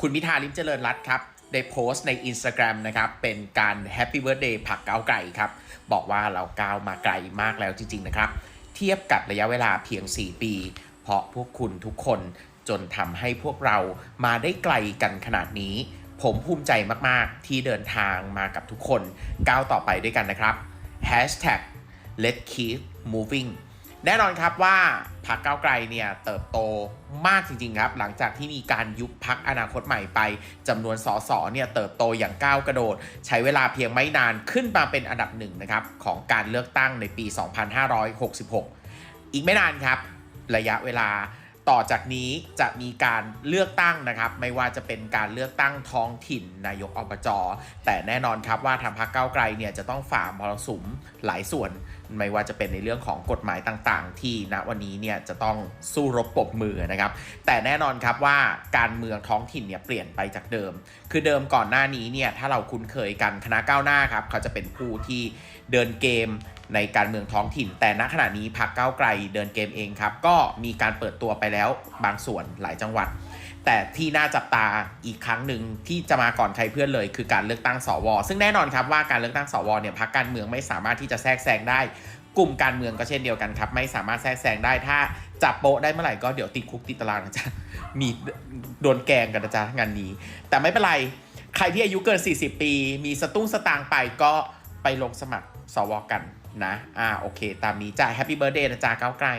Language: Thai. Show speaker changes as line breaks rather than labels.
คุณพิธาลิมเจริญรัตครับได้โพสต์ใน Instagram นะครับ เป็นการ Happy Birthday ผักก้าวไก่ครับ บอกว่าเราก้าวมาไกลมากแล้วจริง ๆ นะครับ เทียบกับระยะเวลาเพียง 4 ปี เพราะพวกคุณทุกคนจนทำให้พวกเรามาได้ไกลกันขนาดนี้ ผมภูมิใจมากๆ ที่เดินทางมากับทุกคนก้าวต่อไปด้วยกันนะครับ Hashtag Let's keep moving แน่นอนครับว่า พรรคก้าวไกลเนี่ยเติบโตมากจริงๆครับ หลังจากที่มีการยุบพักอนาคตใหม่ไปจำนวนสสเนี่ยเติบโตอย่างก้าวกระโดด ใช้เวลาเพียงไม่นานขึ้นมาเป็นอันดับหนึ่งนะครับของการเลือกตั้งในปี 2566 อีกไม่นานครับ ระยะเวลา ต่อจากนี้จะมีการเลือกตั้งนะครับ ไม่ว่าจะเป็นการเลือกตั้งท้องถิ่นนายกอบจแต่แน่นอนครับว่าทางพรรคก้าวไกลเนี่ยจะต้องฝ่ามรสุมหลายส่วน ไม่ว่าจะเป็นในเรื่องของกฎหมายต่างๆ ที่ณวันนี้เนี่ยจะต้องสู้รบปบมือนะครับ แต่แน่นอนครับว่าการเมืองท้องถิ่นเนี่ยเปลี่ยนไปจากเดิม คือเดิมก่อนหน้านี้เนี่ยถ้าเราคุ้นเคยกันคณะก้าวหน้าครับเขาจะเป็นผู้ที่เดินเกม ในการเมืองท้องถิ่น แต่ณขณะนี้พรรคก้าวไกลเดินเกมเองครับ ก็มีการเปิดตัวไปแล้วบางส่วนหลายจังหวัด แต่ที่น่าจับตาอีกครั้งหนึ่งที่จะมาก่อนใครเพื่อนเลย คือการเลือกตั้งสว ซึ่งแน่นอนครับว่าการเลือกตั้งสวเนี่ยพรรคการเมืองไม่สามารถที่จะแทรกแซงได้กลุ่มการเมืองก็เช่นเดียวกันครับ ไม่สามารถแทรกแซงได้ถ้าจับโปะได้เมื่อไหร่ก็เดี๋ยวติดคุกติดตารางนะจ๊ะมีโดนแกงกันนะจ๊ะงานนี้ แต่ไม่เป็นไร ใครที่อายุเกิน 40 ปี มีสตุ้งสตางไปก็ไปลงสมัครสวกัน นะ อ่า โอเค ตามนี้จ้าแฮปปี้เบิร์ดเดย์นะจ้าก้าวไกล